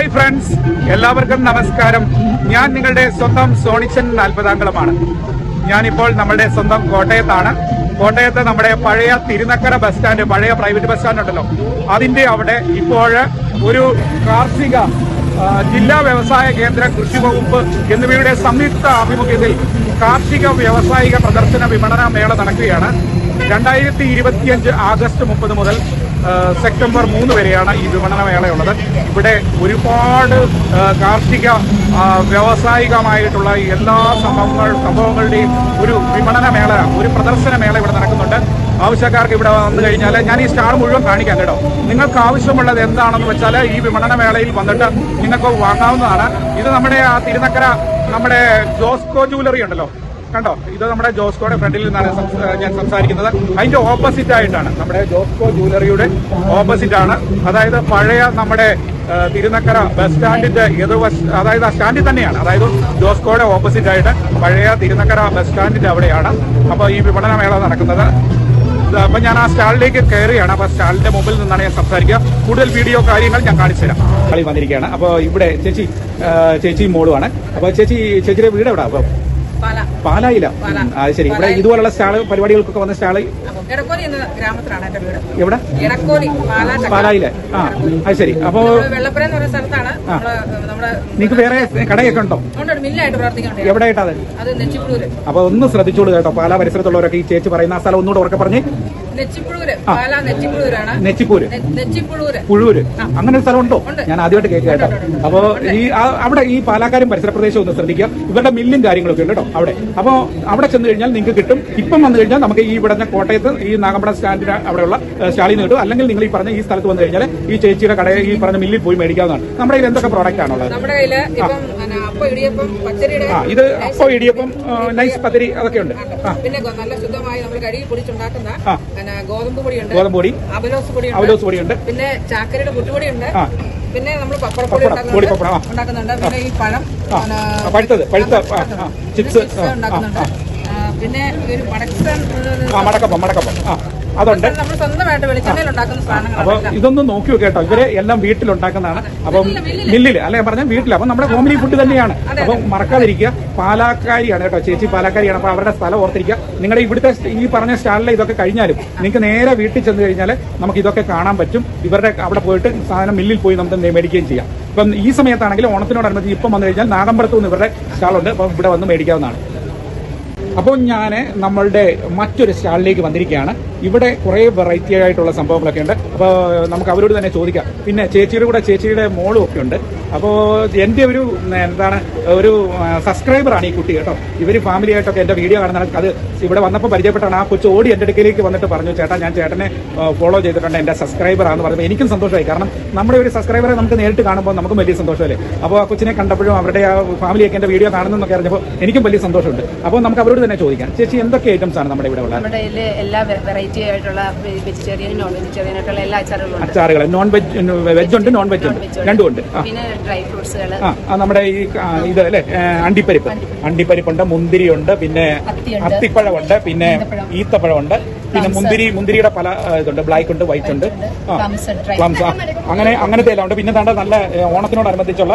Hi friends എല്ലാവർക്കും നമസ്കാരം. ഞാൻ നിങ്ങളുടെ സ്വന്തം സോണിച്ചൻ നാൽപ്പതാംഗളമാണ്. ഞാനിപ്പോൾ നമ്മുടെ സ്വന്തം കോട്ടയത്താണ്. കോട്ടയത്ത് നമ്മുടെ പഴയ തിരുനക്കര ബസ് സ്റ്റാൻഡ് പഴയ പ്രൈവറ്റ് ബസ് സ്റ്റാൻഡ് ഉണ്ടല്ലോ. അതിന്റെ അവിടെ ഇപ്പോൾ ഒരു കാർഷിക ജില്ലാ വ്യവസായ കേന്ദ്ര കൃഷി വകുപ്പ് എന്നിവയുടെ സംയുക്ത ആഭിമുഖ്യത്തിൽ കാർഷിക വ്യാവസായിക പ്രദർശന വിപണന മേള നടക്കുകയാണ്. രണ്ടായിരത്തി ഇരുപത്തിയഞ്ച് ആഗസ്റ്റ് മുപ്പത് മുതൽ സെപ്റ്റംബർ മൂന്ന് വരെയാണ് ഈ വിപണന മേളയുള്ളത്. ഇവിടെ ഒരുപാട് കാർഷിക വ്യാവസായികമായിട്ടുള്ള എല്ലാ സംഭവങ്ങൾ സംഭവങ്ങളുടെയും ഒരു വിപണന മേള ഒരു പ്രദർശന മേള ഇവിടെ നടക്കുന്നുണ്ട്. ആവശ്യക്കാർക്ക് ഇവിടെ വന്നു കഴിഞ്ഞാൽ ഞാൻ ഈ സ്റ്റാൾ മുഴുവൻ കാണിക്കാം കേട്ടോ. നിങ്ങൾക്ക് ആവശ്യമുള്ളത് എന്താണെന്ന് വെച്ചാൽ ഈ വിപണന മേളയിൽ വന്നിട്ട് നിങ്ങൾക്ക് വാങ്ങാവുന്നതാണ്. ഇത് നമ്മുടെ ആ തിരുനക്കര നമ്മുടെ ജോസ്കോ ജുവലറി ഉണ്ടല്ലോ. കണ്ടോ? ഇത് നമ്മുടെ ജോസ്കോയുടെ ഫ്രണ്ടിൽ നിന്നാണ് ഞാൻ സംസാരിക്കുന്നത്. അതിന്റെ ഓപ്പോസിറ്റ് ആയിട്ടാണ്. നമ്മുടെ ജോസ്കോ ജുവലറിയുടെ ഓപ്പോസിറ്റ് ആണ്. അതായത് പഴയ നമ്മുടെ തിരുനക്കര ബസ് സ്റ്റാൻഡിന്റെ എതിർവശ അതായത് ആ സ്റ്റാൻഡിൽ തന്നെയാണ്. അതായത് ജോസ്കോയുടെ ഓപ്പോസിറ്റ് ആയിട്ട് പഴയ തിരുനക്കര ബസ് സ്റ്റാൻഡിന്റെ അവിടെയാണ് അപ്പോൾ ഈ വിപണന മേള നടക്കുന്നത്. അപ്പൊ ഞാൻ ആ സ്റ്റാളിലേക്ക് കയറുകയാണ് അപ്പൊ സ്റ്റാളിന്റെ മുമ്പിൽ നിന്നാണ് ഞാൻ സംസാരിക്കുക. കൂടുതൽ വീഡിയോ കാര്യങ്ങൾ ഞാൻ കാണിച്ചു തരാം. കളി വന്നിരിക്കുകയാണ്. അപ്പോൾ ഇവിടെ ചേച്ചി ചേച്ചി മോളുമാണ്. അപ്പോൾ ചേച്ചി ചേച്ചിയുടെ വീട് എവിടെ? അപ്പോൾ പാല പാലായില. പാല. അത് ശരി. ഇവിടെ ഇതുപോലുള്ള സ്റ്റാൾ പരിപാടികൾക്കൊക്കെ വന്ന സ്റ്റാൾ? അപ്പം എടക്കോലി എന്ന ഗ്രാമത്തിലാണ് എന്റെ വീട്. എവിടെ? എടക്കോലി. പാലായില. ആ അത് ശരി. അപ്പോ നിങ്ങക്ക് വെള്ളപ്പുര എന്ന് പറയുന്ന സ്ഥലത്താണ് നമ്മൾ നമ്മുടെ നിങ്ങൾക്ക് വേറെ കടയൊക്കെ ഉണ്ടോ? എവിടെ ആയിട്ടാ അത്? അപ്പൊ ഒന്ന് ശ്രദ്ധിച്ചോളൂ കേട്ടോ. പാലാ പരിസരത്തുള്ളവരൊക്കെ ഈ ചേച്ചി പറയുന്ന ആ സ്ഥലം ഒന്നുകൂടെ ഉറക്കെ പറഞ്ഞ് നെച്ചിപ്പൂര്. പുഴൂര്. അങ്ങനെ ഒരു സ്ഥലമുണ്ടോ. ഞാൻ ആദ്യമായിട്ട് കേൾക്കുക കേട്ടോ. അപ്പോ ഈ അവിടെ ഈ പാലാക്കാരും പരിസര പ്രദേശം ഒന്ന് ശ്രദ്ധിക്കുക. ഇവരുടെ മില്ലും കാര്യങ്ങളൊക്കെ ഉണ്ട് കേട്ടോ അവിടെ. അപ്പോ അവിടെ ചെന്ന് കഴിഞ്ഞാൽ നിങ്ങൾക്ക് കിട്ടും. ഇപ്പം വന്നു കഴിഞ്ഞാൽ നമുക്ക് ഈ ഇവിടെ കോട്ടയത്ത് ഈ നാഗമ്പട സ്റ്റാൻഡിന് അവിടെയുള്ള സ്റ്റാളിൽ നിന്ന് കിട്ടും. അല്ലെങ്കിൽ നിങ്ങൾ ഈ പറഞ്ഞ ഈ സ്ഥലത്ത് വന്നു കഴിഞ്ഞാൽ ഈ ചേച്ചിയുടെ കടയിൽ ഈ പറഞ്ഞ മില്ലിൽ പോയി മേടിക്കാവുന്നതാണ്. നമ്മുടെ കയ്യിൽ എന്തൊക്കെ പ്രോഡക്റ്റ് ആണുള്ളത് ആ. ഇത് അപ്പോ ഇടിയപ്പം നൈസ് പത്തിരി അതൊക്കെ ഉണ്ട്. പിന്നെ നല്ല ശുദ്ധമായി നമ്മൾ കഴുകി പൊടിച്ചുണ്ടാക്കുന്ന. പിന്നെ ഗോതമ്പ് പൊടിയുണ്ട്. ഗോതമ്പ് പൊടി. അവലോസ് പൊടിയുണ്ട്. പിന്നെ ചാക്കരയുടെ പുട്ടുപൊടിയുണ്ട് പിന്നെ നമ്മൾ പപ്പടപ്പൊടി പപ്പടം, ഉണ്ടാക്കുന്നുണ്ട്. പിന്നെ ഈ പഴം. പഴുത്തത് പഴുത്ത ചിപ്സ് ഉണ്ടാക്കുന്നുണ്ട്. പിന്നെ ഒരു മടക്കപ്പം മടക്കപ്പം അതുണ്ട്. അപ്പൊ ഇതൊന്നും നോക്കി കേട്ടോ. ഇവരെ എല്ലാം വീട്ടിലുണ്ടാക്കുന്നതാണ്. അപ്പം മില്ലിൽ അല്ലെ പറഞ്ഞ വീട്ടിൽ അപ്പൊ നമ്മുടെ ഹോംലി ഫുഡ് തന്നെയാണ്. അപ്പൊ മറക്കാതിരിക്കുക. പാലാക്കാരിയാണ് കേട്ടോ ചേച്ചി പാലാക്കാരിയാണ്. അപ്പൊ അവരുടെ സ്ഥലം ഓർത്തിരിക്കുക. നിങ്ങളുടെ ഇവിടുത്തെ ഈ പറഞ്ഞ സ്റ്റാളിലെ ഇതൊക്കെ കഴിഞ്ഞാലും നിങ്ങൾക്ക് നേരെ വീട്ടിൽ ചെന്ന് കഴിഞ്ഞാൽ നമുക്ക് ഇതൊക്കെ കാണാൻ പറ്റും. ഇവരുടെ അവിടെ പോയിട്ട് സാധനം മില്ലിൽ പോയി നമുക്ക് മേടിക്കുകയും ചെയ്യാം. ഇപ്പം ഈ സമയത്താണെങ്കിൽ ഓണത്തിനോടനുബന്ധിച്ച് ഇപ്പം വന്നു കഴിഞ്ഞാൽ നാഗമ്പലത്ത് നിന്ന് ഇവരുടെ സ്റ്റാളുണ്ട്. അപ്പം ഇവിടെ വന്ന് മേടിക്കാവുന്നതാണ്. അപ്പോൾ ഞാൻ നമ്മളുടെ മറ്റൊരു സ്റ്റാളിലേക്ക് വന്നിരിക്കുകയാണ്. ഇവിടെ കുറേ വെറൈറ്റി ആയിട്ടുള്ള സംഭവങ്ങളൊക്കെ ഉണ്ട്. അപ്പോൾ നമുക്ക് അവരോട് തന്നെ ചോദിക്കാം. പിന്നെ ചേച്ചിയുടെ കൂടെ ചേച്ചിയുടെ മോളും ഒക്കെ ഉണ്ട്. അപ്പോൾ എന്റെ ഒരു എന്താണ് ഒരു സബ്സ്ക്രൈബറാണ് ഈ കുട്ടി കേട്ടോ. ഇവർ ഫാമിലി ആയിട്ടൊക്കെ എന്റെ വീഡിയോ കാണുന്ന അത് ഇവിടെ വന്നപ്പോൾ പരിചയപ്പെട്ടാണ് ആ കൊച്ചു ഓടി എന്റെ അടുക്കലേക്ക് വന്നിട്ട് പറഞ്ഞു ചേട്ടാ ഞാൻ ചേട്ടനെ ഫോളോ ചെയ്തിട്ടുണ്ട്. എന്റെ സബ്സ്ക്രൈബറാണെന്ന് പറയുമ്പോൾ എനിക്കും സന്തോഷമായി. കാരണം നമ്മുടെ ഒരു സബ്സ്ക്രൈബറെ നമുക്ക് നേരിട്ട് കാണുമ്പോൾ നമുക്കും വലിയ സന്തോഷമല്ലേ? അപ്പോൾ ആ കൊച്ചിനെ കണ്ടപ്പോഴും അവരുടെ ആ ഫാമിലിയൊക്കെ എന്റെ വീഡിയോ കാണുന്നതെന്നൊക്കെ അറിഞ്ഞപ്പോൾ എനിക്കും വലിയ സന്തോഷമുണ്ട്. അപ്പോൾ നമുക്ക് അവരോട് തന്നെ ചോദിക്കാം. ചേച്ചി എന്തൊക്കെ ഐറ്റംസ് ആണ് നമ്മുടെ ഇവിടെ ഉള്ളത്? നമ്മുടെ എല്ലാ വെറൈറ്റി ആയിട്ടുള്ള വെജിറ്റേറിയൻ നോൺ വെജിറ്റേറിയൻ ആയിട്ടുള്ള എല്ലാ അച്ചാറുകളും അച്ചാറുകൾ നോൺ വെജ് വെജ് ഉണ്ട് നോൺ വെജ് ഉണ്ട്. രണ്ടും ഉണ്ട്. പിന്നെ ഡ്രൈ ഫ്രൂട്ട്സുകൾ ആ നമ്മുടെ ഈ ഇത് അല്ലേ? അണ്ടിപ്പരിപ്പ്. അണ്ടിപ്പരിപ്പുണ്ട് മുന്തിരിയുണ്ട് പിന്നെ. അത്തിപ്പഴമുണ്ട് പിന്നെ ഈത്തപ്പഴമുണ്ട് പിന്നെ മുന്തിരി മുന്തിരിയുടെ പല ഇതുണ്ട്. ബ്ലാക്ക് ഉണ്ട് വൈറ്റ് ഉണ്ട്. പ്ലംസ് അങ്ങനെ അങ്ങനത്തെ എല്ലാം ഉണ്ട്. പിന്നെ താണ്ട നല്ല ഓണത്തിനോടനുബന്ധിച്ചുള്ള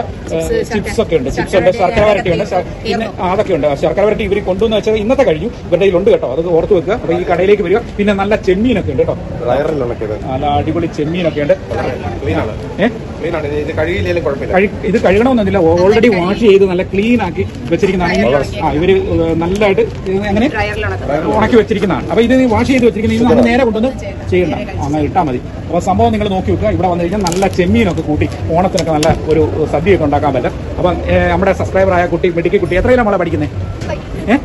ചിപ്സ് ഒക്കെ ഉണ്ട്. ചിപ്സ് ഉണ്ട് ശർക്കര വരട്ടി ഉണ്ട്. പിന്നെ അതൊക്കെ ഉണ്ട്. ശർക്കര വരട്ടി ഇവർ കൊണ്ടുവന്ന് വെച്ചാൽ ഇന്നത്തെ കഴിഞ്ഞു ഇവരുടെ കയ്യിലുണ്ട് കേട്ടോ. അത് ഓർത്ത് വെക്കുക. അപ്പൊ ഈ കടയിലേക്ക് വരിക. പിന്നെ നല്ല ചെമ്മീനൊക്കെ ഉണ്ട് കേട്ടോ. നല്ല അടിപൊളി ചെമ്മീനൊക്കെ ഉണ്ട്. ഇത് കഴുകിയില്ലെങ്കിലും കുഴപ്പമില്ല. ഇത് കഴുകണമെന്നില്ല ഓൾറെഡി വാഷ് ചെയ്ത് നല്ല ക്ലീൻ ആക്കി വെച്ചിരിക്കുന്നതാണ്. ആ ഇവർ നല്ലതായിട്ട് എങ്ങനെ? ഉണക്കി വെച്ചിരിക്കുന്നതാണ്. അപ്പൊ ഇത് വാഷ് ചെയ്ത് വെച്ചിരിക്കുന്ന ഇത് നമ്മൾ നേരെ കൊണ്ടുവന്ന് ചെയ്യണ്ട. അങ്ങനെ ഇട്ടാൽ മതി. അപ്പൊ സംഭവം നിങ്ങൾ നോക്കി വെക്കുക. ഇവിടെ വന്നു കഴിഞ്ഞാൽ നല്ല ചെമ്മീനൊക്കെ കൂട്ടി ഓണത്തിനൊക്കെ നല്ല ഒരു സദ്യയൊക്കെ ഉണ്ടാക്കാൻ പറ്റും. അപ്പൊ നമ്മുടെ നമ്മുടെ സബ്സ്ക്രൈബറായ കുട്ടി മെഡിക്കൽ കുട്ടി എത്രയിലാണ് നമ്മളെ പഠിക്കുന്നത് ഏഹ്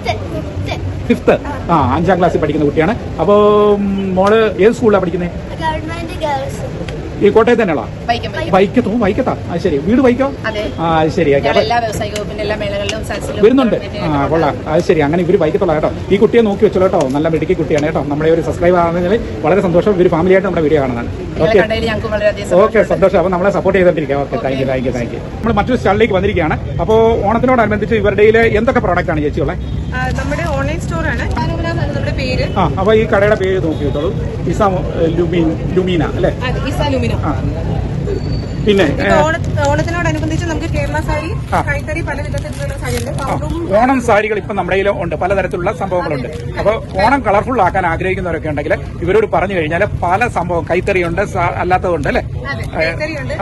ഫിഫ്ത്ത്. ആ അഞ്ചാം ക്ലാസ്സിൽ പഠിക്കുന്ന കുട്ടിയാണ്. അപ്പോൾ മോൾ ഏത് സ്കൂളിലാണ് പഠിക്കുന്നത് ഈ കോട്ടയത്ത് തന്നെയുള്ള വൈക്കം വൈക്കം. വൈക്കത്തോ വൈക്കത്താ. അത് ശരി. വീട് വൈക്കോ? അതെ. ആ അത് ശരി വരുന്നുണ്ട്. ആ കൊള്ളാം. അത് ശരി. അങ്ങനെ ഇവർ വൈക്കത്തുള്ള കേട്ടോ. ഈ കുട്ടിയെ നോക്കി വെച്ചോ കേട്ടോ. നല്ല മിടുക്കി കുട്ടിയാണ് കേട്ടോ. നമ്മുടെ ഒരു സബ്സ്ക്രൈബ് ആകുന്നതിൽ വളരെ സന്തോഷം. ഇവർ ഫാമിലി ആയിട്ട് നമ്മുടെ വീഡിയോ കാണുന്നതാണ്. ഓക്കെ ഓക്കെ സന്തോഷം. അപ്പോൾ നമ്മളെ support ചെയ്തോണ്ടിരിക്കാം. Okay thank you thank you thank you നമ്മൾ മറ്റൊരു സ്റ്റാളിലേക്ക് വന്നിരിക്കുകയാണ്. അപ്പോൾ ഓണത്തിനോടനുബന്ധിച്ച് ഇവരുടെ എന്തൊക്കെ പ്രോഡക്റ്റ് ആണ് ചേച്ചിയുള്ളത് നമ്മുടെ ഓൺലൈൻ സ്റ്റോറാണ് ആ അപ്പോൾ ഈ കടയുടെ പേര് നോക്കിയിട്ടോളൂ. ഇസ ലുമീൻ ലുമീന അല്ലേ? ആ. പിന്നെ ഓണത്തിനോടനുബന്ധിച്ച് നമുക്ക് കേരള സാരി ആ. കൈത്തറി പല വിധത്തിലുള്ള സാരിയുണ്ട്. ഓണം സാരികൾ ഇപ്പൊ നമ്മുടെ കയ്യിൽ ഉണ്ട്. പലതരത്തിലുള്ള സംഭവങ്ങളുണ്ട്. അപ്പോൾ ഓണം കളർഫുൾ ആക്കാൻ ആഗ്രഹിക്കുന്നവരൊക്കെ ഉണ്ടെങ്കിൽ ഇവരോട് പറഞ്ഞു കഴിഞ്ഞാൽ പല സംഭവം. കൈത്തറിയുണ്ട് ഉണ്ട് അല്ലാത്തതുണ്ട് അല്ലേ? കൈത്തറിയുണ്ട്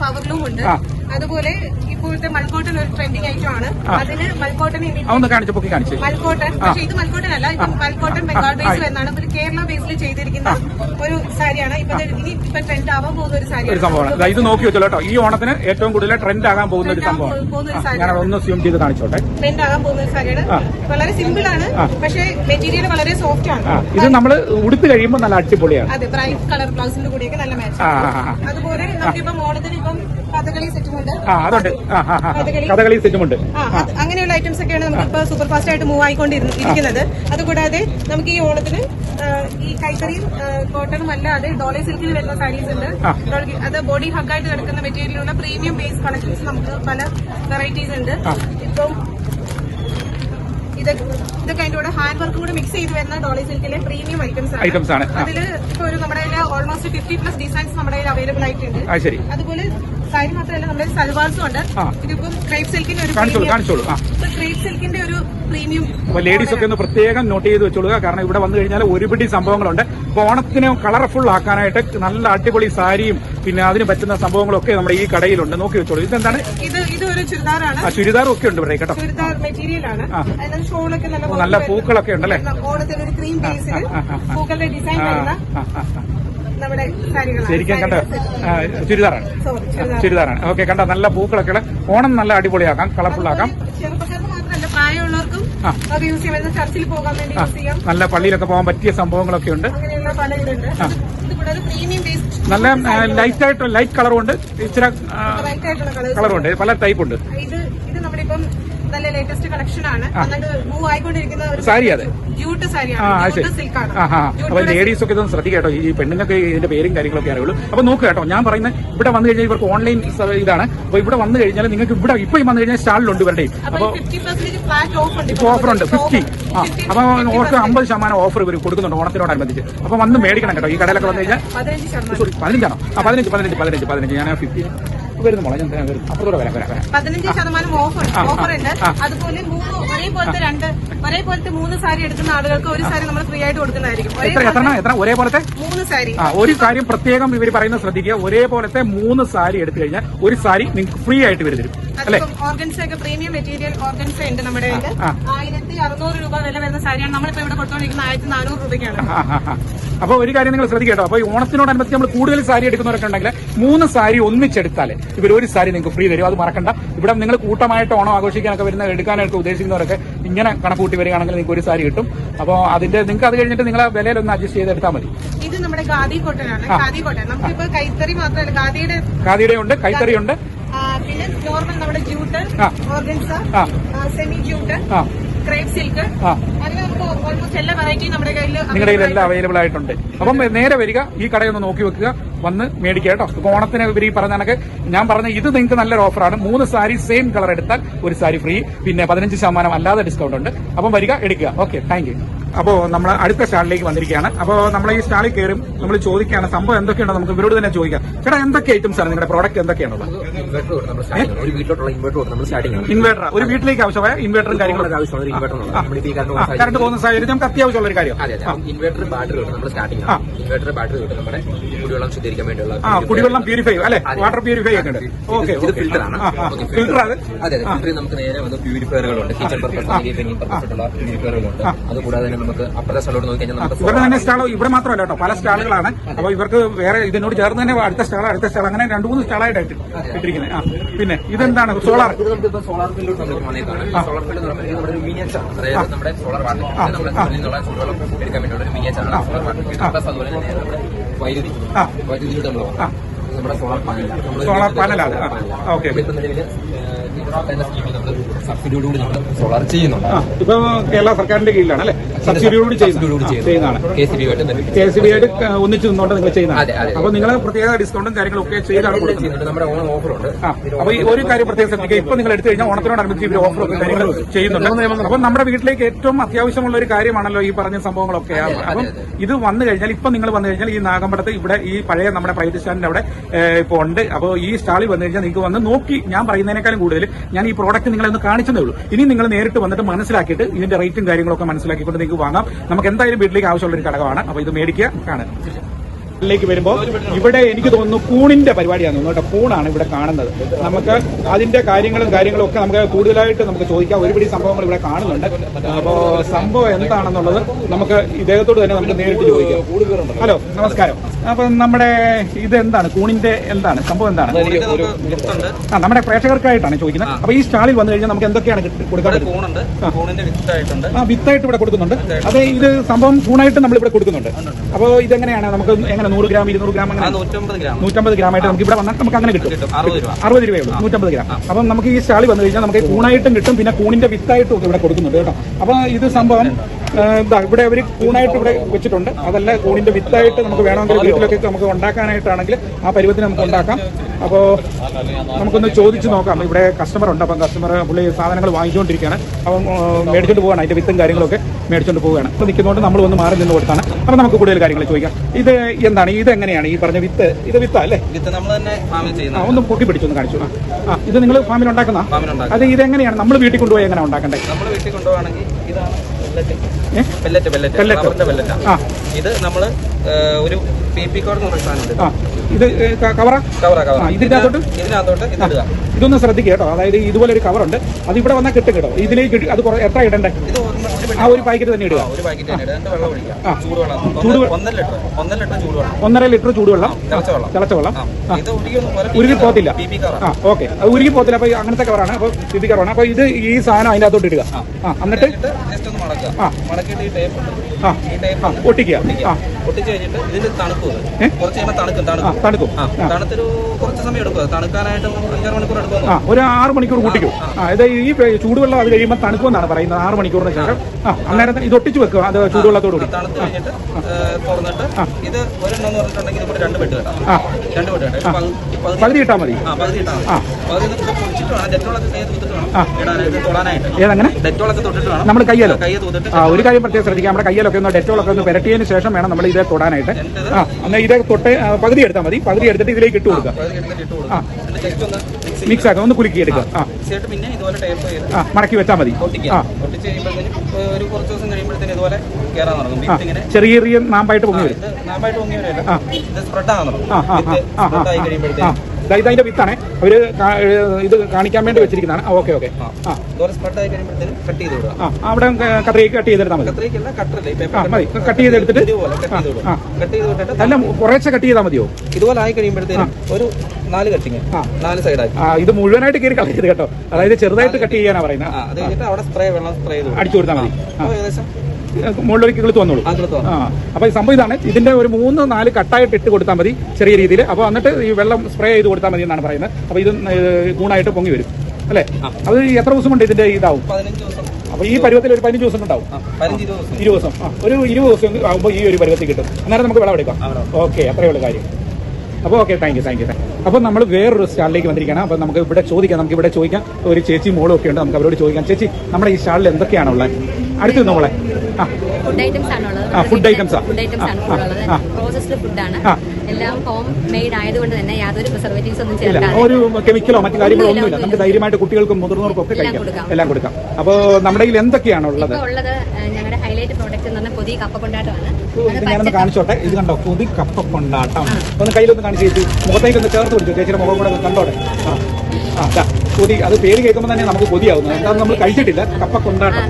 പവർലൂം ഉണ്ട് ആ. അതുപോലെ ഇപ്പോഴത്തെ മൽക്കോട്ടൻ ഒരു ട്രെൻഡിങ് ഐറ്റം ആണ്. അതിന് മൽക്കോട്ടൻ അതൊന്ന് കാണിച്ചു പൊക്കി കാണിച്ചു. മൽക്കോട്ടൻ. പക്ഷെ ഇത് മൽക്കോട്ടൻ അല്ല ഇത് മൽക്കോട്ടൻ ബംഗാൾ ബേസ് എന്നാണ്. ഒരു കേരള ബേസിൽ ചെയ്തിരിക്കുന്ന ഒരു സാരിയാണ്. ഇപ്പൊ ഇനി ഇപ്പൊ ട്രെൻഡ് ആവാൻ പോകുന്ന ഒരു ഒരു സാരിയാണ് ഇത് നോക്കി വെച്ചോ കേട്ടോ. ഈ ഓണത്തിന് ഏറ്റവും കൂടുതൽ ട്രെൻഡ് ആകാൻ പോകുന്ന ഒരു സംഭവം ഒന്ന് സ്യൂം ചെയ്ത് കാണിച്ചോട്ടെ. ട്രെൻഡ് ആകാൻ പോകുന്ന ഒരു സാരിയാണ്. വളരെ സിമ്പിൾ ആണ്. പക്ഷേ മെറ്റീരിയൽ വളരെ സോഫ്റ്റ് ആണ്. ഇത് നമ്മൾ ഉടുത്ത് കഴിയുമ്പോൾ നല്ല അടിപൊളിയാണ്. അതെ ബ്രൈറ്റ് കളർ ബ്ലൗസിന്റെ കൂടെയൊക്കെ നല്ല മാച്ച്. അതുപോലെ നമുക്കിപ്പം ഓണത്തിന് ഇപ്പം കഥകളി സെറ്റുമുണ്ട് ആ അതുണ്ട്. കഥകളി. സെറ്റുമുണ്ട് അങ്ങനെയുള്ള ഐറ്റംസ് ഒക്കെയാണ് നമുക്ക് ഇപ്പൊ സൂപ്പർ ഫാസ്റ്റ് ആയിട്ട് മൂവ് ആയിക്കൊണ്ടിരിക്കുന്നത് അതുകൂടാതെ നമുക്ക് ഈ ഓണത്തിന് ഈ കൈത്തറിയും കോട്ടണും അല്ലാതെ ഡോളി സിൽക്കിൽ വരുന്ന സാരീസ് ഉണ്ട്. അത് ബോഡി ഹഗ്ഗായിട്ട് കിടക്കുന്ന മെറ്റീരിയലുള്ള പ്രീമിയം ബേസ് കളക്ഷൻസ് നമുക്ക് പല വെറൈറ്റീസ് ഉണ്ട്. ഇപ്പം ഇത് ഇതൊക്കെ അതിന്റെ കൂടെ ഹാൻഡ് വർക്കും കൂടെ മിക്സ് ചെയ്ത് വരുന്ന ഡോളി സിൽക്കിലെ പ്രീമിയം ഐറ്റംസ് ആണ്. ഐറ്റംസ് ആണ്. അതിൽ ഇപ്പൊ ഒരു നമ്മുടെ ഓൾമോസ്റ്റ് ഫിഫ്റ്റി പ്ലസ് ഡിസൈൻസ് നമ്മുടെ അവൈലബിൾ ആയിട്ടുണ്ട്. അതുപോലെ സാരി മാത്രമല്ല നമ്മുടെ സൽവാർസും ഉണ്ട്. ഇതിപ്പം ക്രേപ്പ് സിൽക്കിന്റെ ഒരു കാണിച്ചോളൂ കാണിച്ചോളൂ. ക്രേപ്പ് സിൽക്കിന്റെ ഒരു പ്രീമിയം ലേഡീസ് ഒക്കെ ഒന്ന് പ്രത്യേകം നോട്ട് ചെയ്ത് വെച്ചോളുക. കാരണം ഇവിടെ വന്നു കഴിഞ്ഞാൽ ഒരുപിടി സംഭവങ്ങളുണ്ട്. അപ്പൊ ഓണത്തിന് കളർഫുൾ ആക്കാനായിട്ട് നല്ല അടിപൊളി സാരിയും പിന്നെ അതിന് പറ്റുന്ന സംഭവങ്ങളൊക്കെ നമ്മുടെ ഈ കടയിലുണ്ട്. നോക്കി വെച്ചോളൂ. ഇതെന്താണ്? ഇത് ഇത് ഒരു ചുരിദാറാണ്. ആ ചുരിദാറും ഒക്കെ ഉണ്ട് ഇവിടെ. കേട്ടോ. ചുരിദാർ മെറ്റീരിയൽ ആണ്. ഷോളൊക്കെ നല്ല പൂക്കളൊക്കെ ഉണ്ടല്ലേ? ഓണത്തിന് ഒരു ക്രീം ബേസിൽ. പൂക്കളുടെ ഡിസൈൻ വരുന്ന. നമ്മുടെ ശരിക്കും കണ്ട? ചുരിദാറാണ്. ചുരിദാറാണ്. ഓക്കെ കണ്ട? നല്ല പൂക്കളൊക്കെ ഓണം നല്ല അടിപൊളിയാക്കാം കളർഫുള്ളാക്കാം. നല്ല പള്ളിയിലൊക്കെ പോകാൻ പറ്റിയ സംഭവങ്ങളൊക്കെ ഉണ്ട്. നല്ല ലൈറ്റ് ആയിട്ട് ലൈറ്റ് കളറും ഉണ്ട്. ഇച്ചിരി കളറുണ്ട് പല ടൈപ്പ് ഉണ്ട് ഇത് ഇത് നമ്മുടെ ഇപ്പം നല്ല ലേറ്റസ്റ്റ് കളക്ഷൻ ആണ്. നന്നായിട്ട് മൂവ് ആയിക്കൊണ്ടിരിക്കുന്ന ഒരു സാരി അതെ. ജൂട്ട് സാരിയാണ് സിൽക്കാണ് അപ്പൊ ലേഡീസ് ഒക്കെ ഇതൊന്ന് ശ്രദ്ധിക്കട്ടോ ഈ പെണ്ണുങ്ങൾക്ക് ഇതിന്റെ പേരും കാര്യങ്ങളൊക്കെ അറിയുള്ളൂ. അപ്പൊ നോക്കുക കേട്ടോ. ഞാൻ പറയുന്നത് ഇവിടെ വന്നു കഴിഞ്ഞാൽ ഇവർക്ക് ഓൺലൈൻ ഇതാണ്. അപ്പൊ ഇവിടെ വന്നു കഴിഞ്ഞാൽ നിങ്ങൾക്ക് ഇവിടെ ഇപ്പൊ വന്നു കഴിഞ്ഞാൽ സ്റ്റാളിലുണ്ട് ഇവരുടെയും അപ്പൊ ഓഫർ ഉണ്ട്. ഫിഫ്റ്റി ആ. അപ്പൊ ഓർക്ക് അമ്പത് ശതമാനം ഓഫർ ഇവർ കൊടുക്കുന്നുണ്ട് ഓണത്തിനോടനുബന്ധിച്ച്. അപ്പൊ വന്ന് മേടിക്കണം കേട്ടോ. ഈ കടയിലൊക്കെ വന്നു കഴിഞ്ഞാൽ പതിനഞ്ചാണോ? ആ പതിനഞ്ച് പതിനഞ്ച് പതിനഞ്ച് പതിനഞ്ച്. ഞാൻ ഫിഫ്റ്റി വരുന്നു മോളെ ഞാൻ വരുന്നു. അപ്പുറത്തോടെ വരാം വരാം വരാം. പതിനഞ്ച് ശതമാനം ഓഫർ ഓഫർ ഉണ്ട്. അതുപോലെ മൂന്ന് ഒരേപോലത്തെ രണ്ട് ഒരേപോലത്തെ മൂന്ന് സാരി എടുക്കുന്ന ആളുകൾക്ക് ഒരു സാരി നമ്മൾ ഫ്രീ ആയിട്ട് കൊടുക്കുന്നതായിരിക്കും. എത്ര എത്ര എത്ര? ഒരേപോലത്തെ? മൂന്ന് സാരി. ആ ഒരു കാര്യം പ്രത്യേകം ഇവർ പറയുന്നത് ശ്രദ്ധിക്കുക. ഒരേപോലത്തെ മൂന്ന് സാരി എടുത്തു കഴിഞ്ഞാൽ ഒരു സാരി നിങ്ങൾക്ക് ഫ്രീ ആയിട്ട് അതിപ്പം ഓർഗൻസ ഒക്കെ പ്രീമിയം മെറ്റീരിയൽ ഓർഗൻസ ഉണ്ട് നമ്മുടെ. ആയിരത്തി അറുന്നൂറ് രൂപ വില വരുന്ന സാരിയാണ് നമ്മളിപ്പോ ഇവിടെ കൊടുത്തോണ്ടിരിക്കുന്ന ആയിരത്തി നാനൂറ് രൂപയ്ക്കാണ്. അപ്പൊ ഒരു കാര്യം നിങ്ങൾ ശ്രദ്ധിക്കട്ടോ അപ്പൊ ഈ ഓണത്തിനോടനുബന്ധിച്ച് നമ്മൾ കൂടുതൽ സാരി എടുക്കുന്നവരൊക്കെ ഉണ്ടെങ്കിൽ മൂന്ന് സാരി ഒന്നിച്ചെടുത്താൽ ഇവർ ഒരു സാരി നിങ്ങൾക്ക് ഫ്രീ തരും. അത് മറക്കണ്ട. ഇവിടെ നിങ്ങൾ കൂട്ടമായിട്ട് ഓണം ആഘോഷിക്കാനൊക്കെ വരുന്ന എടുക്കാനൊക്കെ ഉദ്ദേശിക്കുന്നവരൊക്കെ ഇങ്ങനെ കണക്കൂട്ടി വരികയാണെങ്കിൽ നിങ്ങൾക്ക് ഒരു സാരി കിട്ടും. അപ്പോൾ അതിന്റെ നിങ്ങൾക്ക് അത് കഴിഞ്ഞിട്ട് നിങ്ങൾ വിലയിലൊന്ന് അഡ്ജസ്റ്റ് ചെയ്ത് എടുത്താൽ മതി. ഇത് നമ്മുടെ ഖാദി കോട്ടനാണ്. ആ. ഖാദി കോട്ടൺ നമുക്കിപ്പോ കൈത്തറി മാത്രമല്ല ഖാദിയുടെ ഖാദിയുടെ ഉണ്ട് കൈത്തറി ഉണ്ട് പിന്നെ നോർമൽ നമ്മുടെ jute. Organza. Semi jute crepe silk. ആ. അങ്ങനെ നമുക്ക് ഓൾമോസ്റ്റ് എല്ലാ വെറൈറ്റിയും നമ്മുടെ കയ്യിൽ നിങ്ങളുടെ കയ്യിൽ എല്ലാം അവൈലബിൾ ആയിട്ടുണ്ട്. അപ്പം നേരെ വരിക ഈ കടയൊന്ന് നോക്കി വെക്കുക വന്ന് മേടിക്കുക കേട്ടോ. ഇപ്പൊ ഓണത്തിന് ഇവർ ഈ പറഞ്ഞ കണക്ക് ഞാൻ പറഞ്ഞ ഇത് നിങ്ങൾക്ക് നല്ലൊരു ഓഫറാണ് മൂന്ന് സാരി സെയിം കളർ എടുത്താൽ ഒരു സാരി ഫ്രീ പിന്നെ പതിനഞ്ച് ശതമാനം അല്ലാതെ ഡിസ്കൗണ്ട് ഉണ്ട്. അപ്പം വരിക എടുക്കുക. ഓക്കെ താങ്ക് യു അപ്പോൾ നമ്മൾ അടുത്ത സ്റ്റാളിലേക്ക് വന്നിരിക്കുകയാണ്. അപ്പോൾ നമ്മൾ ഈ സ്റ്റാളിൽ കയറും നമ്മൾ ചോദിക്കുകയാണ് സംഭവം എന്തൊക്കെയാണോ നമുക്ക് ഇവരോട് തന്നെ ചോദിക്കാം. ചേട്ടാ എന്തൊക്കെ ഐറ്റംസ് ആണ്? നിങ്ങളുടെ പ്രോഡക്റ്റ് എന്തൊക്കെയാണുള്ളത് ഇൻവെർട്ടർ സ്റ്റാർട്ടിംഗ് ഒരു സ്റ്റാർട്ടിംഗ് വീട്ടിലേക്ക് ആവശ്യമായ ഇൻവേർട്ടറും കാര്യങ്ങളൊക്കെ കാര്യങ്ങളും. കറണ്ട് പോകുന്ന സാഹചര്യം. നമുക്ക് അത്യാവശ്യമുള്ള ഒരു കാര്യം ഇൻവെർട്ടർ ബാറ്ററി സ്റ്റാർട്ടിംഗ് ആ. ഇൻവെർട്ടർ ബാറ്ററി നമ്മുടെ കുടിവെള്ളം ശുദ്ധീകരിക്കാൻ വേണ്ടിയുള്ള കുടിവെള്ളം പ്യൂരിഫൈ അല്ലെ? വാട്ടർ പ്യൂരിഫൈ ഒക്കെ ഉണ്ട് ഓക്കെ ഫിൽറ്റർ ആണ്. ഫിൽറ്റർ അത് നമുക്ക് നേരെ വന്ന് പ്യൂരിഫയറുകളുണ്ട് കിച്ചൺ പർപ്പസ് പ്യൂരിഫയറുകളുണ്ട് അതുകൂടാതെ നമുക്ക് അപ്പുറത്തെ സ്ഥലത്തോട്ട് നോക്കി കഴിഞ്ഞാൽ ഇവരുടെ തന്നെ സ്റ്റാൾ ഇവിടെ മാത്രമല്ല കേട്ടോ. പല സ്റ്റാളുകളാണ്. അപ്പൊ ഇവർക്ക് വേറെ ഇതിനോട് ചേർന്ന് തന്നെ അടുത്ത സ്റ്റാൾ അടുത്ത സ്റ്റാൾ അങ്ങനെ രണ്ടു മൂന്ന് സ്റ്റാളായിട്ടായിട്ട് ഇട്ടിരിക്കുന്നത്. ആ പിന്നെ ഇതെന്താണ്? സോളാർ സോളാർ ഫീൽഡിലോട്ട് നമുക്ക് വന്നേക്കാണ് സോളാർ ഫീൽഡ് നമ്മുടെ ഒരു മിനിയേച്ചർ ആണ്. അതായത് നമ്മുടെ സോളാർ വാട്ടർ നമ്മുടെ കടലിൽ നിന്നുള്ള ചൂടുവെള്ളം എടുക്കാൻ വേണ്ടിയുള്ള ഒരു മിനിയേച്ചർ ആണ്. സോളാർ വാട്ടർ പ്ലസ് അതുപോലെ തന്നെ നമ്മുടെ വൈദ്യുതി. ആ. വൈദ്യുതിയിലോട്ട് നമ്മൾ നമ്മുടെ സോളാർ പാനൽ സോളാർ പാനലാണ് ഓക്കെ എന്ന സ്കീമിൽ നമ്മൾ സബ്സിഡിയോടുകൂടി നമ്മൾ സോളാർ ചെയ്യുന്നുണ്ട് ഇപ്പൊ കേരള സർക്കാരിന്റെ കീഴിലാണ് അല്ലെ? സബ്സിഡിയോടുകൂടി സബ്സിഡിയോടുകൂടി ചെയ്യുന്ന- ചെയ്യുന്നതാണ്. കെ സി ബി ആയിട്ട് കെ സി ബി ആയിട്ട് ഒന്നിച്ച് നിന്നുകൊണ്ട് നിങ്ങൾ ചെയ്യുന്നതാണ്. അപ്പൊ നിങ്ങൾ പ്രത്യേക ഡിസ്കൗണ്ടും കാര്യങ്ങളും ഒക്കെ ചെയ്താണ് ചെയ്യുന്നുണ്ട്. നമ്മുടെ ഓൺ ഓഫറുണ്ട്. അപ്പൊ ഈ ഒരു കാര്യം പ്രത്യേക ശ്രദ്ധിക്കുക. ഇപ്പൊ നിങ്ങൾ എടുത്തു കഴിഞ്ഞാൽ ഓണത്തിനോടനുബന്ധിച്ച് ഇവർ ഓഫറൊക്കെ കാര്യങ്ങൾ ചെയ്യുന്നുണ്ട്. അപ്പൊ നമ്മുടെ വീട്ടിലേക്ക് ഏറ്റവും അത്യാവശ്യമുള്ള ഒരു കാര്യമാണല്ലോ ഈ പറഞ്ഞ സംഭവങ്ങളൊക്കെ. അപ്പം ഇത് വന്നു കഴിഞ്ഞാൽ ഇപ്പൊ നിങ്ങൾ വന്നു കഴിഞ്ഞാൽ ഈ നാഗമ്പടത്ത് ഇവിടെ ഈ പഴയ നമ്മുടെ പ്രൈവറ്റ് സ്റ്റാൻഡിന്റെ അവിടെ ഇപ്പൊ ഉണ്ട്. അപ്പോൾ ഈ സ്റ്റാളിൽ വന്നു കഴിഞ്ഞാൽ നിങ്ങൾക്ക് വന്ന് നോക്കി ഞാൻ പറയുന്നതിനേക്കാളും കൂടുതൽ ഞാൻ ഈ പ്രോഡക്റ്റ് നിങ്ങളെ ഒന്ന് കാണിച്ചതേ ഉള്ളൂ. ഇനി നിങ്ങൾ നേരിട്ട് വന്നിട്ട് മനസ്സിലാക്കിയിട്ട് ഇതിന്റെ റേറ്റും കാര്യങ്ങളൊക്കെ മനസ്സിലാക്കിക്കൊണ്ട് നിങ്ങൾക്ക് വാങ്ങാം. നമുക്ക് എന്തായാലും വീട്ടിലേക്ക് ആവശ്യമുള്ള ഒരു ഘടകമാണ്. അപ്പൊ ഇത് മേടിക്കുക. കാണുക ിലേക്ക് വരുമ്പോൾ ഇവിടെ എനിക്ക് തോന്നുന്നു കൂണിന്റെ പരിപാടിയാണ്. തോന്നുന്നു കൂണാണ് ഇവിടെ കാണുന്നത്. നമുക്ക് അതിന്റെ കാര്യങ്ങളും കാര്യങ്ങളും ഒക്കെ നമുക്ക് കൂടുതലായിട്ട് നമുക്ക് ചോദിക്കാം. ഒരുപിടി സംഭവങ്ങൾ ഇവിടെ കാണുന്നുണ്ട്. അപ്പോൾ സംഭവം എന്താണെന്നുള്ളത് നമുക്ക് ഇദ്ദേഹത്തോട് തന്നെ നമുക്ക് നേരിട്ട് ചോദിക്കാം. ഹലോ നമസ്കാരം. അപ്പൊ നമ്മുടെ ഇത് എന്താണ്? കൂണിന്റെ എന്താണ്? സംഭവം എന്താണ്? ആ നമ്മുടെ പ്രേക്ഷകർക്കായിട്ടാണ് ചോദിക്കുന്നത്. അപ്പൊ ഈ സ്റ്റാളിൽ വന്നു കഴിഞ്ഞാൽ നമുക്ക് എന്തൊക്കെയാണ് കൊടുക്കുന്നത് കൊടുക്കാൻ ആ. വിത്തായിട്ട് ഇവിടെ കൊടുക്കുന്നുണ്ട്. അതെ. ഇത് സംഭവം കൂണായിട്ട് നമ്മൾ ഇവിടെ കൊടുക്കുന്നുണ്ട്. അപ്പോൾ ഇതെങ്ങനെയാണ്? നമുക്ക് എങ്ങനെ നൂറ് ഗ്രാം ഇരുന്നൂറ് ഗ്രാം അങ്ങനെ നൂറ്റമ്പത് ഗ്രാം. നൂറ്റമ്പത് ഗ്രാം ആയിട്ട് നമുക്ക് ഇവിടെ വന്നാൽ നമുക്ക് അങ്ങനെ കിട്ടും. അറുപത് രൂപ. അറുപത് രൂപയുള്ളൂ നൂറ്റമ്പത് ഗ്രാം. അപ്പം നമുക്ക് ഈ സ്റ്റാളിൽ വന്നു കഴിഞ്ഞാൽ നമുക്ക് കൂണായിട്ടും കിട്ടും. പിന്നെ കൂണിന്റെ വിത്തായിട്ടും ഒക്കെ ഇവിടെ കൊടുക്കുന്നുണ്ട് കേട്ടോ. അപ്പോൾ ഇത് സംഭവം ഇവിടെ അവർ കൂണായിട്ട് ഇവിടെ വെച്ചിട്ടുണ്ട്. അതല്ല കൂണിന്റെ വിത്തായിട്ട് നമുക്ക് വേണമെങ്കിൽ വീട്ടിലൊക്കെ നമുക്ക് ഉണ്ടാക്കാനായിട്ടാണെങ്കിൽ ആ പരുവത്തിന് നമുക്ക് ഉണ്ടാക്കാം. അപ്പോൾ നമുക്കൊന്ന് ചോദിച്ച് നോക്കാം. ഇവിടെ കസ്റ്റമർ ഉണ്ട്. അപ്പം കസ്റ്റമർ പുള്ളി സാധനങ്ങൾ വാങ്ങിച്ചുകൊണ്ടിരിക്കുകയാണ്. അപ്പം മേടിച്ചോണ്ട് പോവാണ്. അതിന്റെ വിത്തും കാര്യങ്ങളൊക്കെ മേടിച്ചോണ്ട് പോവുകയാണ്. അപ്പോൾ നിൽക്കുന്നതുകൊണ്ട് നമ്മൾ ഒന്ന് മാറി നിന്ന് കൊടുത്താണ്. അപ്പം നമുക്ക് കൂടുതൽ കാര്യങ്ങൾ ചോദിക്കാം. ഇത് എന്താണ്? ഇത് എങ്ങനെയാണ്? ഈ പറഞ്ഞ വിത്ത് ഇത് വിത്താ അല്ലേ? വിത്ത് നമ്മൾ തന്നെ ആ ഒന്ന് പൊക്കി പിടിച്ചൊന്ന് കാണിച്ചു. ആ. ഇത് നിങ്ങൾ ഫാമിൽ ഉണ്ടാക്കുന്ന ഫാമിലുണ്ടാക്കും ഇത് എങ്ങനെയാണ്? നമ്മൾ വീട്ടിൽ കൊണ്ടുപോയി എങ്ങനെ ഉണ്ടാക്കണ്ടേ? നമ്മൾ വീട്ടിൽ കൊണ്ടുപോകുകയാണെങ്കിൽ ഇതാണ്? പെല്ലറ്റ് പെല്ലറ്റ് ഇത് നമ്മൾ ഒരു പി പി കോഡ് എന്ന് പറഞ്ഞ സാധനം ഇത് ഏ, ക- കവറാ? കവറാ കവർ ആ, ഇതിന്റെ അകത്തോട്ട്? ഇതിനകത്തോട്ട് ഇതൊന്ന് ശ്രദ്ധിക്കുക കേട്ടോ. അതായത് ഇതുപോലെ ഒരു കവറുണ്ട്. അത് ഇവിടെ വന്നാൽ കിട്ടും കേട്ടോ. ഇതിലേക്ക് അത് എത്ര ഇടണ്ടേ? ആ ഒരു പാക്കറ്റ് തന്നെ ഇടുക. ഒരു പാക്കറ്റ് തന്നെ ഇടുക. എന്നിട്ട് വെള്ളം ഒഴിക്കുക. ചൂടുവെള്ളം. ചൂടുവെ- ഒന്ന് ഒന്നര ലിറ്റർ. ഒന്നര ലിറ്റർ ചൂടുവെള്ളം. ഒന്നര ലിറ്റർ ചൂടുവെള്ളം. തിളച്ച വെള്ളം. തിളച്ച വെള്ളം. ഇത് ഉരുകി പോത്തില്ല ആ ഓക്കെ. ഉരുകി പോത്തില്ല അപ്പൊ അങ്ങനത്തെ കവറാണ് അപ്പൊ ഇത് കവറാണ് അപ്പൊ ഇത് ഈ സാധനം അതിന്റെ അകത്തോട്ട് ഇടുക. ആ. എന്നിട്ട്? ആ. ആ. ഒട്ടിക്കുക. ആ. പൊട്ടിച്ച് കഴിഞ്ഞിട്ട് ഇതിന്റെ തണുപ്പ്? കുറച്ച് കഴിയുമ്പോൾ തണുക്കും തണുത്തൊരു കുറച്ച് സമയം തണുക്കാനായിട്ട് അഞ്ചാറ് മണിക്കൂർ എടുക്കും ഒരു ആറ് മണിക്കൂർ കൂട്ടിക്കും. അതായത് ഈ ചൂടുവെള്ളം അത് കഴിയുമ്പോൾ തണുക്കുമെന്നാണ് പറയുന്നത്. ആറ് മണിക്കൂറിന് ശേഷം. ആ അന്നേരം ഇത് ഒട്ടിച്ചു വെക്കുക. അത് ചൂടുവെള്ളത്തോട് കൂടി. തണുത്ത് കഴിഞ്ഞിട്ട് തുറന്നിട്ട് ഇത് ഒരെണ്ണം എന്ന് പറഞ്ഞിട്ടുണ്ടെങ്കിൽ ഇവിടെ രണ്ട് ബെഡ് കേട്ടോ. ആ. രണ്ട് ബെഡ് കേട്ടോ. പകുതി കിട്ടാ ഇട്ടാൽ മതി. ആ പകുതി ഇട്ടാൽ ആ. മതി പകുതി എന്നിട്ട് പൊടിച്ചിട്ട് വേണം. ഡെറ്റോളൊക്കെ കൈ തൂത്തിട്ട് വേണം. ആ. ഇടാനായിട്ട് തൊടാനായിട്ട്. ഏതങ്ങനെ? ഡെറ്റോളൊക്കെ തൊട്ടിട്ട് വേണം. നമ്മൾ കയ്യലോ? കൈ തൂത്തിട്ട് ആ ഒരു കാര്യം പ്രത്യേകം ശ്രദ്ധിക്കാം. നമ്മുടെ കയ്യിലൊക്കെ ഒന്ന് ഡെറ്റോളൊക്കെ ഒന്ന് പുരട്ടിയതിന് ശേഷം വേണം നമ്മൾ ഇതേ തൊടാനായിട്ട്. ആ എന്നാൽ ഇതേ തൊട്ട് പകുതി എടുത്താൽ മതി. പകുതി എടുത്തിട്ട് ഇതിലേക്ക് ഇട്ട് കൊടുക്കുക. ആ. മിക്സ് ആക്കാം ആക്കുക ഒന്ന് കുലുക്കി എടുക്കുക ആ മടക്കി വെച്ചാൽ മതി. ആ. ഒരു കുറച്ച് ദിവസം കഴിയുമ്പോഴത്തേനും ഇതുപോലെ കയറാൻ തുടങ്ങും. വിത്ത് ഇങ്ങനെ ചെറിയ ചെറിയ നാമ്പായിട്ട് പൊങ്ങി വരും. ഇത് നാമ്പായിട്ട് പൊങ്ങി വരില്ല. ഇത് സ്പ്രെഡ് ആകാൻ തുടങ്ങും. വിത്ത് സ്പ്രെഡ് ആയി കഴിയുമ്പോഴത്തേനും. ദാ ഇത് അതിന്റെ വിത്താണ്. അവർ ഇത് കാണിക്കാൻ വേണ്ടി വെച്ചിരിക്കുന്നതാണ്. Okay okay. ആ. അവിടെ കത്രിക കട്ട് ചെയ്തെടുത്താൽ മതി. ആ മതി. കട്ട് ചെയ്തെടുത്തിട്ട് അല്ല കുറേശ്ശെ കട്ട് ചെയ്താൽ മതിയോ? ഇതുപോലെ ആയി കഴിയുമ്പോഴത്തേക്കും ഒരു നാല് കട്ടിങ്. നാല് സൈഡാക്കി ഇത് മുഴുവനായിട്ട് കയറി കളയരുത് കേട്ടോ. അതായത് ചെറുതായിട്ട് കട്ട് ചെയ്യാനാണ് പറയുന്നത്. ആ അത് കഴിഞ്ഞിട്ട് അവിടെ സ്പ്രേ വെള്ളം സ്പ്രേ ചെയ്ത്. അടിച്ചു കൊടുത്താൽ മതി. ഏകദേശം മുകളിലേക്ക് കിളുത്ത് വന്നോളൂ ആ അപ്പൊ ഈ സംഭവം ഇതാണ്. ഇതിന്റെ ഒരു മൂന്ന് നാല് കട്ടായിട്ട് ഇട്ട് കൊടുത്താൽ മതി ചെറിയ രീതിയിൽ അപ്പോൾ എന്നിട്ട് ഈ വെള്ളം സ്പ്രേ ചെയ്ത് കൊടുത്താൽ മതി എന്നാണ് പറയുന്നത്. അപ്പോൾ ഇത് കൂണായിട്ട് പൊങ്ങി വരും. അല്ലേ? അത് എത്ര ദിവസം കൊണ്ട് ഇതിന്റെ ഇതാവും? അപ്പൊ അപ്പോൾ ഈ പരുവത്തിൽ ഒരു പതിനഞ്ച് ദിവസം ഉണ്ടാവും. ഇരുപത് ദിവസം. ഒരു ഇരുപത് ദിവസം ആകുമ്പോൾ ഈ ഒരു പരുവത്തിൽ കിട്ടും. അന്നേരം നമുക്ക് വിളവെടുക്കാം. ഓക്കെ അത്രയുള്ള ഉള്ളൂ കാര്യം. അപ്പോൾ okay thank you thank you thank you. അപ്പോൾ നമ്മൾ വേറൊരു സ്റ്റാളിലേക്ക് വന്നിരിക്കുകയാണ്. അപ്പോൾ നമുക്ക് ഇവിടെ ചോദിക്കാം നമുക്ക് ഇവിടെ ചോദിക്കാം. ഒരു ചേച്ചി മോളും ഒക്കെ ഉണ്ട് നമുക്ക് അവരോട് ചോദിക്കാം. ചേച്ചി നമ്മുടെ ഈ സ്റ്റാളിൽ എന്തൊക്കെയാണുള്ളത് അടുത്ത് നമ്മളെ ആ. ഫുഡ് ഐറ്റംസ് ആണുള്ളത്. ഫുഡ് ഐറ്റംസ് ആണ് ഉള്ളത്. പ്രോസസ്ഡ് ഫുഡാണ്. എല്ലാം ഹോം മെയ്ഡ് ആയതുകൊണ്ട് തന്നെ യാതൊരു പ്രിസർവേറ്റീവ്സ് ഒന്നും ചേർക്കാതെ ഒരു കെമിക്കലോ മറ്റു കാര്യങ്ങളോ ഒന്നുമില്ല, നമുക്ക് ധൈര്യമായിട്ട് കുട്ടികൾക്കും മുതിർന്നവർക്കും ഒക്കെ കഴിക്കാം. എല്ലാം കൊടുക്കാം. അപ്പോൾ നമ്മുടെ കയ്യിൽ എന്തൊക്കെയാണ് ഉള്ളത്? ഉള്ളത് ഞങ്ങളുടെ ഹൈലൈറ്റ് പ്രോഡക്റ്റ് എന്ന് പറഞ്ഞാൽ പുതിയ കപ്പ കൊണ്ടാട്ടമാണ് ഞാനൊന്ന് കാണിച്ചോട്ടെ? ഇത് കണ്ടോ? പുതി കപ്പ കൊണ്ടാട്ടം ഒന്ന് കയ്യിലൊന്ന് കാണിച്ചു ചേച്ചി. മുഖത്തേക്ക് ഒന്ന് ചേർത്ത് പിടിച്ചു. ചേച്ചിയുടെ മുഖം കൂടെ കണ്ടോട്ടെ ആ. കൊതി അത് പേര് കേൾക്കുമ്പോൾ തന്നെ നമുക്ക് കൊതിയാവുന്നു. എന്താണെന്ന് നമ്മൾ കഴിച്ചിട്ടില്ല. കപ്പ കൊണ്ടാട്ടം.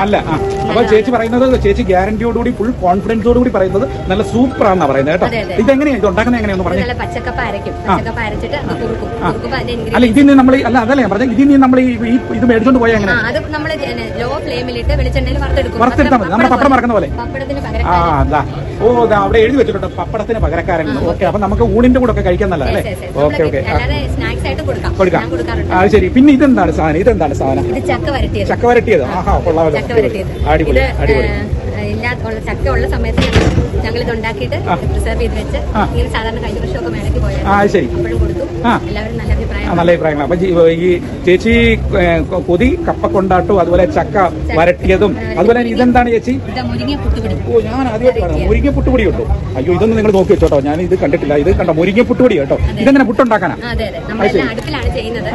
അല്ല ആ. അപ്പൊ ചേച്ചി പറയുന്നത് ചേച്ചി ഗ്യാരണ്ടിയോടുകൂടി ഫുൾ കോൺഫിഡൻസോട് കൂടി പറയുന്നത് നല്ല സൂപ്പർ ആണെന്നാ പറയുന്നത് കേട്ടോ. ഇതെങ്ങനെയാണ് ഇത് ഉണ്ടാക്കുന്നത് എങ്ങനെയാന്ന് പറഞ്ഞു. അല്ല ഇതിൽ നിന്ന് നമ്മൾ അല്ല അതല്ല പറഞ്ഞത് ഇതിൽ നിന്ന് നമ്മൾ ഈ ഇത് മേടിച്ചോണ്ട് പോയാൽ എങ്ങനെ? വെളിച്ചെണ്ണയിൽ വറുത്തെടുത്താൽ മതി. നമ്മുടെ പപ്പടം മറക്കുന്ന പോലെ. ആ അതാ. ഓ അവിടെ എഴുതി വെച്ചിട്ടുണ്ട് പപ്പടത്തിന് പകരക്കാരൻ ഓക്കെ അപ്പൊ നമുക്ക് ഊണിന്റെ കൂടെ ഒക്കെ കഴിക്കാൻ നല്ലതല്ലേ. Okay okay. കൊടുക്കാം. അത് ശരി. പിന്നെ ഇതെന്താണ് സാധനം? ഇതെന്താണ് സാധനം? ചക്ക വരട്ടിയത്. ആഹാ കൊള്ളാമല്ലോ. അടിപൊളി അടിപൊളി. ചക്ക ഉള്ള സമയത്ത് ഞങ്ങൾ ഇത് ഉണ്ടാക്കിയിട്ട് പ്രിസർവ് ചെയ്ത് വെച്ച് ഇങ്ങനെ സാധാരണ കഴിഞ്ഞ വർഷമൊക്കെ മേളയ്ക്ക് ആ പോയാൽ അപ്പോഴും കൊടുത്തു. എല്ലാവരും നല്ല അഭിപ്രായം. നല്ല അഭിപ്രായങ്ങൾ അപ്പൊ ഈ ചേച്ചി കൊതി കപ്പ കൊണ്ടാട്ടും അതുപോലെ ചക്ക വരട്ടിയതും അതുപോലെ ഇതെന്താണ് ചേച്ചി? ഇത് മുരിങ്ങ പുട്ടുപിടി. ഓ ഞാൻ ആദ്യമായിട്ട് കാണാം മുരിങ്ങ പുട്ടുപൊടി കേട്ടോ അയ്യോ ഇതൊന്നും നിങ്ങൾ നോക്കി വെച്ചോട്ടോ. ഞാൻ ഇത് കണ്ടിട്ടില്ല. ഇത് കണ്ടോ? മുരിങ്ങ പുട്ടുപൊടി കേട്ടോ. ഇതെങ്ങനെ പുട്ടുണ്ടാക്കാനാ? അടുപ്പിലാണ് ചെയ്യുന്നത്.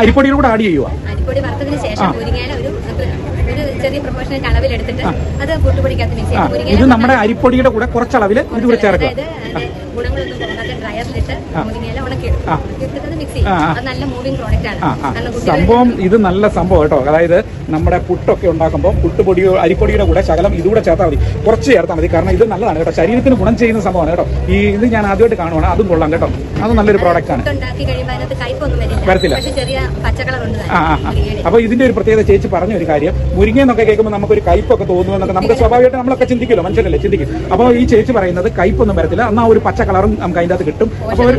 അരിപ്പൊടിയുടെ കൂടെ ആഡ് ചെയ്യുക അരിപ്പൊടി വറുത്തതിന് ശേഷം മുരിങ്ങയില ഒരു ഒരു ചെറിയ പ്രൊഫഷണൽ അളവിലെടുത്തിട്ട് അത് ഇത് നമ്മുടെ അരിപ്പൊടിയുടെ കൂടെ കുറച്ചളവിൽ ഇത് കൂടെ ചേർക്കുക. ഡ്രയറിലിട്ട് സംഭവം ഇത് നല്ല സംഭവം കേട്ടോ. അതായത് നമ്മുടെ പുട്ടൊക്കെ ഉണ്ടാക്കുമ്പോൾ പുട്ടുപൊടിയോ അരിപ്പൊടിയുടെ കൂടെ ശകലം ഇതുകൂടെ ചേർത്താൽ മതി. കുറച്ച് ചേർത്താൽ മതി. കാരണം ഇത് നല്ലതാണ് കേട്ടോ. ശരീരത്തിന് ഗുണം ചെയ്യുന്ന സംഭവമാണ് കേട്ടോ. ഈ ഇത് ഞാൻ ആദ്യമായിട്ട് കാണുവാണ്. അതും കൊള്ളാം കേട്ടോ. അത് നല്ലൊരു പ്രോഡക്റ്റ് ആണ്. വരത്തില്ല. അപ്പൊ ഇതിന്റെ ഒരു പ്രത്യേകത ചേച്ചി പറഞ്ഞ ഒരു കാര്യം. മുരിങ്ങ എന്നൊക്കെ കേൾക്കുമ്പോൾ നമുക്കൊരു കയ്പൊക്കെ തോന്നുമെന്നൊക്കെ നമുക്ക് സ്വാഭാവികമായിട്ട് നമ്മളൊക്കെ ചിന്തിക്കുമല്ലോ. മനസ്സിലല്ലേ ചിന്തിക്കും. അപ്പോൾ ഈ ചേച്ചി പറയുന്നത് കയ്പൊന്നും വരത്തില്ല. എന്നാൽ ഒരു പച്ച കളറും നമുക്ക് അതിന്റെ അകത്ത് കിട്ടും അപ്പോൾ ഒരു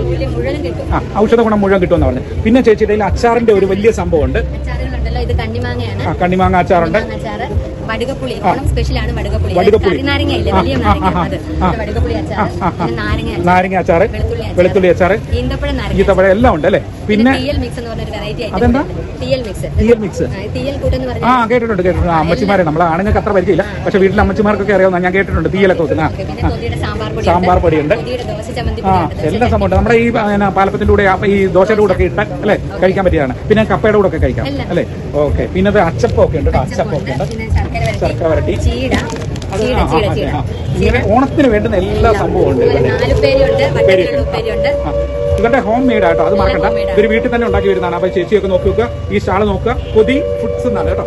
ആ ഔഷധ ഗുണം മുഴുവൻ കിട്ടുമെന്ന് പറഞ്ഞു പിന്നെ ചേച്ചിയുടെ അച്ചാറിന്റെ ഒരു വലിയ സംഭവമുണ്ട്. ഉണ്ട് ആ കണ്ണിമാങ്ങ അച്ചാറുണ്ട്. വടുകപ്പുളി. ഓണം സ്പെഷ്യലാണ് വടുകപ്പുളി. വടുകപ്പുളി. നാരങ്ങ ഇല്ലേ? വലിയ ആ, നാരങ്ങ അത്. വടുകപ്പുളി അച്ചാർ ആ, ആ. പിന്നെ നാരങ്ങ അച്ചാർ നാരങ്ങ അച്ചാറ് വെളുത്തുള്ളി അച്ചാർ ഈന്തപ്പഴം അച്ചാറ് ഈന്തപ്പഴ നാരങ്ങ ഈത്തപ്പഴം എല്ലാം ഉണ്ട് അല്ലേ? പിന്നെ തീയൽ മിക്സ് എന്ന് പറഞ്ഞൊരു വെറൈറ്റി അതെന്താ? തീയൽ മിക്സ് തീയൽ മിക്സ് തീയൽ കൂട്ടെന്ന് എന്ന് പറഞ്ഞാൽ കേട്ടിട്ടുണ്ട് കേട്ടിട്ടുണ്ട്. ആ, അമ്മച്ചിമാരെ നമ്മളെ ആണുങ്ങൾക്ക് അത്ര പരിചയമില്ല. പക്ഷെ വീട്ടിലെ അമ്മച്ചിമാർക്കൊക്കെ അറിയാവുന്ന ഞാൻ കേട്ടിട്ടുണ്ട് തീയലൊക്കെ വെക്കുന്ന. സാമ്പാർ പൊടി പൊടിയുണ്ട് ആ പൊടിയുണ്ട് എല്ലാ സംഭവമുണ്ട് നമ്മുടെ ഈ പാലപ്പത്തിന്റെ കൂടെ ആ, ഈ ദോശയുടെ കൂടെ ഒക്കെ ഇട്ട് അല്ലേ കഴിക്കാൻ പറ്റിയതാണ്. പിന്നെ കപ്പയുടെ കൂടെ ഒക്കെ കഴിക്കാം. അല്ലേ. ഓക്കെ പിന്നെ അത് അച്ചപ്പൊക്കെ ഉണ്ട് അച്ചപ്പൊക്കെ ഉണ്ട്. ശർക്കര വരട്ടി. ചീട ഇങ്ങനെ ഓണത്തിന് വേണ്ടുന്ന എല്ലാ സംഭവവും ഉണ്ട്. ഇവരുടെ. ഹോം മെയ്ഡ് ആട്ടോ. അത് മറക്കണ്ട. ഇവർ വീട്ടിൽ തന്നെ ഉണ്ടാക്കി വരുന്നതാണ്. അപ്പൊ ചേച്ചിയൊക്കെ നോക്കി നോക്കുക. ഈ സ്റ്റാൾ നോക്കുക. കൊതി ഫുഡ്സ് എന്നാണ് കേട്ടോ.